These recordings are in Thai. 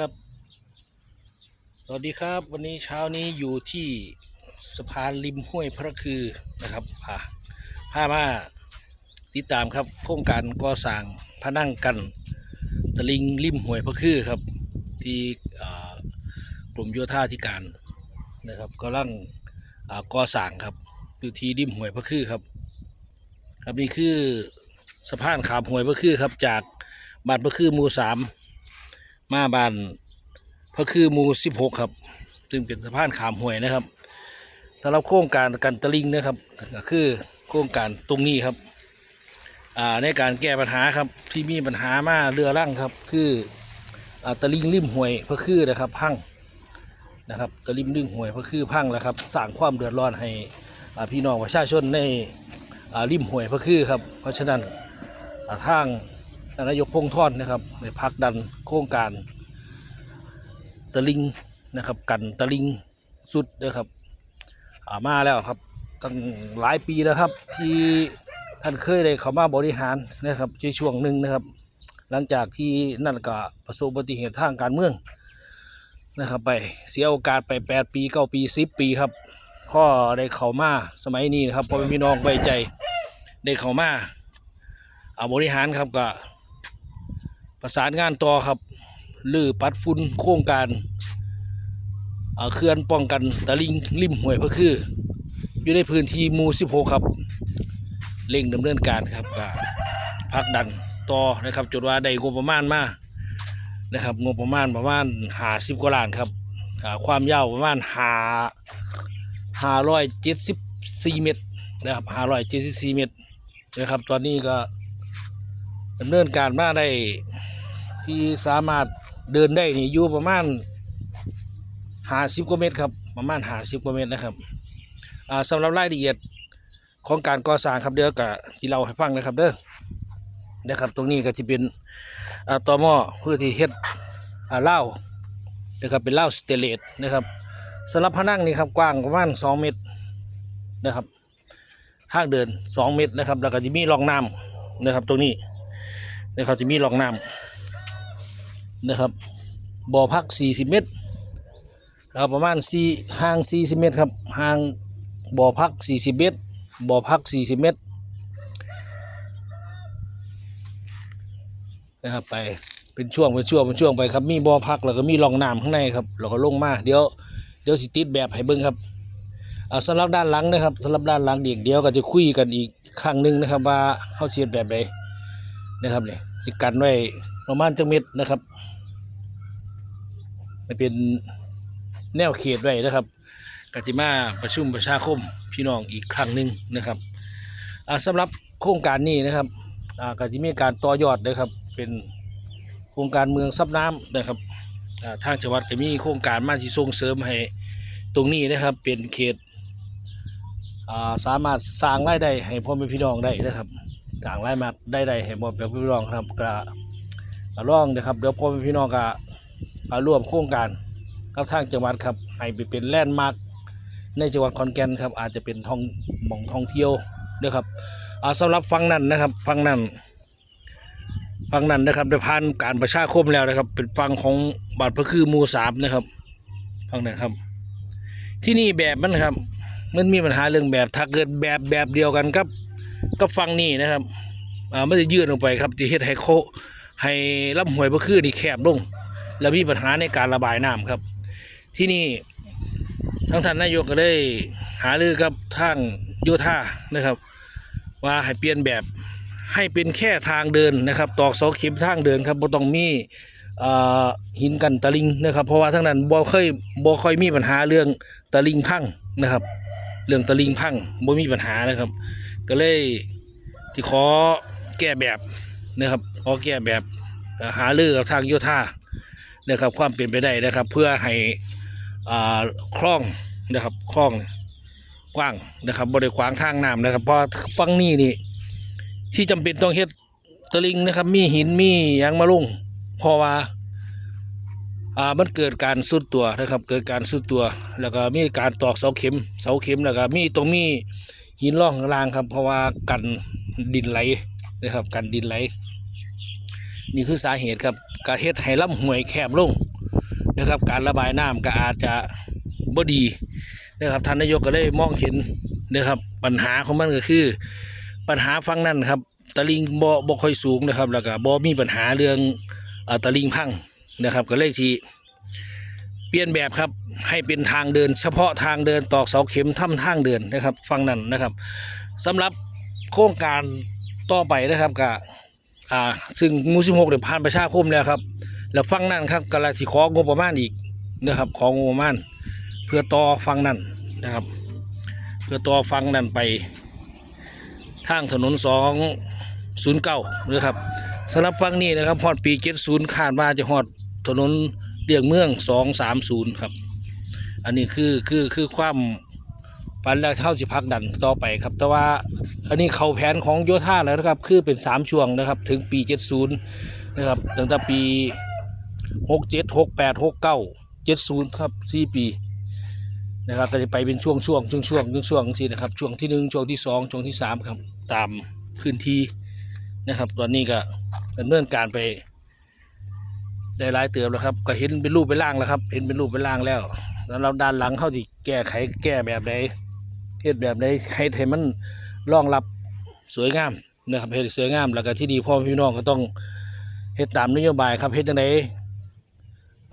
ครับ สวัสดีครับ วันนี้เช้านี้อยู่ที่สะพานริมห้วยพระคือนะครับพาพามาติดตามครับโครงการก่อสร้างพนั่งกันตะลิงริมห้วยพระคือครับ ที่กลุ่มโยธาธิการนะครับกำลังอ่าก่อสร้างครับอยู่ที่ริมห้วยพระคือครับ ครับนี่คือสะพานขามห้วยพระคือครับจากบ้านพระคือหมู่สาม มาบ้านพระคือหมูสิบหกครับ ซึ่งเป็นสะพานขามห้วยนะครับสำหรับโครงการกันตะลิงนะครับก็คือโครงการตรงนี้ครับในการแก้ปัญหาครับที่มีปัญหามาเรือร่างครับ คืออตะลิงริมห้วยพระคือนะครับพังนะครับตะลิงริมห้วยพระคือพังแล้วครับสร้างความเดือดร้อนให้พี่น้องประชาชนในริมห้วยพระคือครับเพราะฉะนั้นทาง นายกพงทอนนะครับในพักดันโครงการตะลิงนะครับ กันตะลิงสุดนะครับามาแล้วครับตั้งหลายปีแล้วครับ ที่ท่านเคยได้เข้ามาบริหารนะครับในช่วงหนึ่งนะครับ หลังจากที่นั่นก็ประสบอุบัติเหตุทางการเมืองนะครับไปเสียโอกาสไป 8 ปี 9 ปี 10 ปีครับข้อได้เข้ามาสมัยนี้นะครับพอพี่น้องไว้ใจได้เข้ามาเอาบริหารครับก็ ประสานงานต่อครับลือปัดฝุ่นโครงการเอ่อเขื่อนป้องกันตะลิงริมห้วยพระคือ อยู่ในพื้นที่หมู่16ครับเร่งดำเนินการครับก็พักดันต่อนะครับจนว่าได้งบประมาณมานะครับงบประมาณประมาณหาสิบกว่าล้านครับความยาวประมาณหาห้าร้อยเจ็ดสิบสี่เมตรนะครับห้าร้อยเจ็ดสิบสี่เมตรนะครับตอนนี้ก็ดำเนินการมาได้ ที่สามารถเดินได้นี่อยู่ประมาณหาสิบกว่าเมตรครับประมาณหาสิบกว่าเมตรนะครับอ่าสำหรับรายละเอียดของการก่อสร้างครับเดี๋ยวกับที่เราให้ฟังนะครับเด้อนะครับตรงนี้ก็จะเป็นอ่อหม้อเพื่อที่เฮ็ดเหล้านะครับเป็นเหล้าสเตเลสนะครับสำหรับผนังนี่ครับกว้างประมาณสองเมตรนะครับทางเดินสองเมตรนะครับ แล้วก็จะมีรองน้ำนะครับตรงนี้นะครับจะมีรองน้ำ นะครับบ่อพัก 40 เมตรครับประมาณ4ห่าง 40 เมตรครับห่างบ่อพัก 40 เมตรบ่อพัก 40 เมตรนะครับไปเป็นช่วงเป็นช่วงเป็นช่วงไปครับมีบ่อพักแล้วก็มีร่องน้ำข้างในครับแล้วก็ลงมาเดี๋ยวเดี๋ยวสิติดแบบให้เบิ่งครับอ่าสำหรับด้านหลังนะครับสำหรับด้านหลังเด็กเดี๋ยวก็จะคุยกันอีกครั้งหนึ่งนะครับ ว่าเฮาสิเฮ็ดแบบใดนะครับเนี่ยสิกันไว้ประมาณจังเม็ดนะครับ ไม่เป็นแนวเขตไว้นะครับกติมาประชุมประชาคมพี่น้องอีกครั้งหนึ่งนะครับอ่าสำหรับโครงการนี้นะครับอ่ากติมีการต่อยอดนะครับ เป็นโครงการเมืองซับน้ำนะครับทางจังหวัดก็มีโครงการมาที่ส่งเสริมให้ตรงนี้นะครับ เป็นเขตาสามารถสร้างรายได้ให้พ่อแม่พี่น้องได้นะครับสร้างรายมาได้ได้ให้พ่อแม่พี่น้องครับกระร่องนะครับเดี๋ยวพ่อแม่พี่น้องก็ มาร่วมโครงการกับทางจังหวัดครับให้ไปเป็นแลนด์มาร์คในจังหวัดขอนแก่นครับ อาจจะเป็นท่องหม่องท่องเที่ยวนะครับอ่าสำหรับฟังนั้นนะครับ ฟังนั้นฟังนั้นนะครับได้ผ่านการประชาคมแล้วนะครับ เป็นฟังของบาดพระคือมูสามนะครับฟังนั้นครับ ที่นี่แบบมันครับ มันมีปัญหาเรื่องแบบถ้าเกิดแบบแบบเดียวกันครับก็ฟังนี่นะครับอ่าไม่ได้ยื่นลงไปครับที่เฮ็ดให้โคให้ลำหวยพระคือนี่แคบลง แล้วมีปัญหาในการระบายน้ำครับ ที่นี่ทั้งท่านนายกก็ได้หารือกับทางโยธานะครับว่าให้เปลี่ยนแบบให้เป็นแค่ทางเดินนะครับ ตอกเสาเข็มทางเดินครับบ่ต้องมีหินกันตะลิงนะครับ เพราะว่าทั้งนั้นบ่เคยบ่ค่อยมีปัญหาเรื่องตะลิงพังนะครับ เรื่องตะลิงพังบ่มีปัญหานะครับ ก็เลยที่ขอแก้แบบนะครับขอแก้แบบหาเรือกับทางโยธา นะครับความเป็นไปได้นะครับ เพื่อให้อ่าคล่องนะครับคล่องกว้างนะครับบริขวางทางน้ำนะครับเพราะฟังนี่นี่ที่จำเป็นต้องเฮ็ดตะลิงนะครับ มีหินมียังมาลงเพราะว่าอ่ามันเกิดการสุดตัวนะครับ เกิดการสุดตัว แล้วก็มีการตอกเสาเข็มเสาเข็มแล้วก็มีตรงมีหินร่องข้างล่างครับ เพราะว่ากันดินไหลนะครับ กันดินไหล นี่คือสาเหตุครับ การเฮ็ดให้ลำห้วยแคบลงนะครับ การระบายน้ำก็อาจจะบ่ดีนะครับท่านนายกก็เลยมองเห็นนะครับ ปัญหาของมันก็คือ ปัญหาฟังนั่นครับตะลิงบ่บ่ค่อยสูงนะครับ แล้วก็บ่มีปัญหาเรื่องอตะลิงพังนะครับ ก็เลยที่เปลี่ยนแบบครับให้เป็นทางเดิน เฉพาะทางเดินตอกเสาเข็มถ้ำทางเดินนะครับ ฟังนั่นนะครับสำหรับโครงการต่อไปนะครับก็ อ่าซึ่งมูสิบหกเนี่ยวผ่านประชาคมแล้วครับ แล้วฟังนั่นครับกำลังสิของบประมาณอีกนะครับของงบประมาณ เพื่อต่อฟังนั่นนะครับ เพื่อต่อฟังนั่นไป ทางถนนสองศูนย์เก้านะครับสำหรับฟังนี้นะครับฮอดปีเจ็ดศูนย์คาดว่าจะฮอดถนนเลี่ยงเมืองสองสามศูนย์ครับ อันนี้คือคือคือความ ปันแรกเท่าสิพักดันต่อไปครับ แต่ว่าอันนี้เขาแผนของโยธาแล้วนะครับ คือเป็นสามช่วงนะครับ ถึงปีเจ็ดศูนย์นะครับ ตั้งแต่ปีหกเจ็ดหกแปดหกเก้าเจ็ดศูนย์ครับสี่ปีนะครับก็จะไปเป็นช่วงช่วงช่วงช่วงช่วงช่วงสินะครับ ช่วงที่หนึ่งช่วงที่สองช่วงที่สามครับ ตามพื้นที่นะครับ ตอนนี้ก็ดำเนินการไปได้หลายเติบแล้วครับ ก็เห็นเป็นรูปเป็นร่างแล้วครับ เห็นเป็นรูปเป็นร่างแล้วแล้วเราด้านหลังเข้าที่แก้ไขแก้แบบใด เฮ็ดแบบใดให้ให้มันรองรับสวยงามนะครับเฮ็ดสวยงามแล้วก็ที่ดีพ่อพี่น้องก็ต้องเฮ็ดตามนโยบายครับเฮ็ดจังได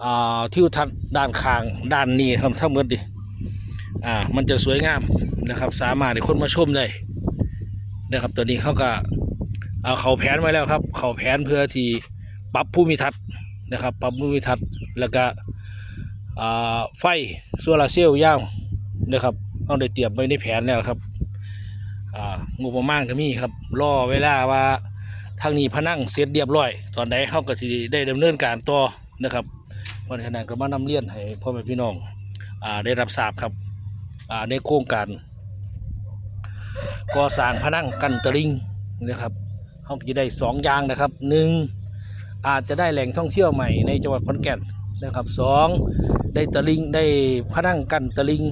อ่าทิวทัศน์ด้านข้างด้านนี้ครับทั้งหมดดิอ่ามันจะสวยงามนะครับ สามารถให้คนมาชมได้นะครับตัวนี้เขาก็เอาเขาแผนไว้แล้วครับ เขาแผนเพื่อที่ปรับภูมิทัศน์นะครับปรับภูมิทัศน์แล้วก็อ่าไฟโซลาเซลล์ยาวนะครับ เอาได้เตรียมไว้ในแผนแล้วครับอ่างบประมาณก็มีครับรอเวลาว่าทางนี้พนังเสร็จเรียบร้อย ตอนใดเข้าก็สิได้ดำเนินการต่อนะครับเพราะฉะนั้นก็มานำเรียนให้พ่อแม่พี่น้องอ่าได้รับทราบครับอ่าในโครงการก่อสร้างพนังกันตะลิงนะครับเขาจะได้สองอย่างนะครับหนึ่งอาจจะได้แหล่งท่องเที่ยวใหม่ในจังหวัดขอนแก่นนะครับสองได้ตะลิงได้พนังกันตะลิง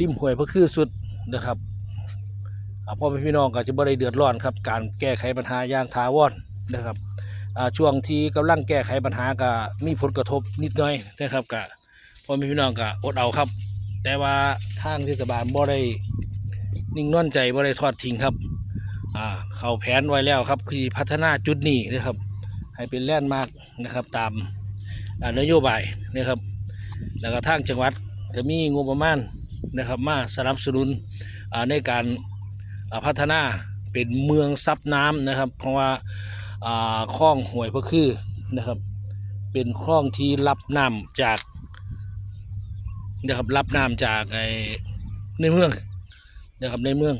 ริมห้วยพระคือสุดนะครับอ่าพ่อแม่พี่น้องก็จะบ่ได้เดือดร้อนครับ การแก้ไขปัญหาอย่างถาวรนะครับอ่าช่วงที่กำลังแก้ไขปัญหาก็มีผลกระทบนิดหน่อยนะครับก็พ่อแม่พี่น้องก็อดเอาครับ แต่ว่าทางเทศบาลบ่ได้นิ่งนอนใจบ่ได้ทอดทิ้งครับอ่าเขาแผนไว้แล้วครับคือพัฒนาจุดนี้นะครับ ให้เป็นแลนด์มาร์กนะครับตามอ่านโยบายนะครับ แล้วก็ทางจังหวัดจะมีงบประมาณ นะครับมาสนับสนุนในการพัฒนาเป็นเมืองซับน้ำนะครับ เพราะว่าคลองห้วยพระคือนะครับเป็นคลองที่รับน้ำจากนะครับรับน้ำจากไอในเมืองนะครับในเมือง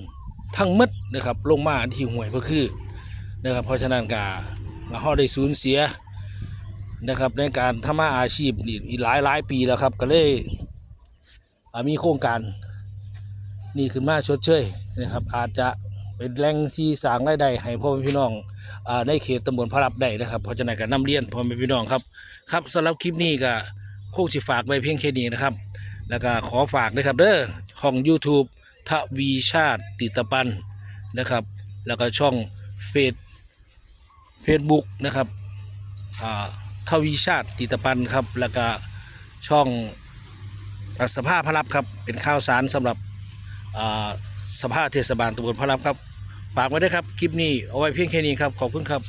ทั้งมดนะครับลงมาที่ห้วยก็คือนะครับเพราะฉะนั้นกาเราได้สูญเสียนะครับในการทำมาอาชีพนี่อีกหลายหลายปีแล้วครับก็เลย มีโครงการนี่ขึ้นมาชดเชยนะครับ อาจจะเป็นแหล่งที่สางรายได้ให้พ่อแม่พี่น้องอในเขตตำบลพระรับได้นะครับเพราะฉะนั้นก็นำเรียนพ่อแม่พี่น้องครับครับสำหรับคลิปนี้ก็คงสิฝากไว้เพียงแค่นี้นะครับ แล้วก็ขอฝากนะครับเด้อช่อง YouTube ทวีชาติติตปันนะครับ แล้วก็ช่องเฟซเฟซบุ๊กนะครับทวีชาติติตปันครับ แล้วก็ช่อง สภาพพระรับครับเป็นข่าวสารสำหรับสภาเทศบาลตำบลพระรับครับฝากไว้ด้วยครับคลิปนี้เอาไว้เพียงแค่นี้ครับขอบคุณครับ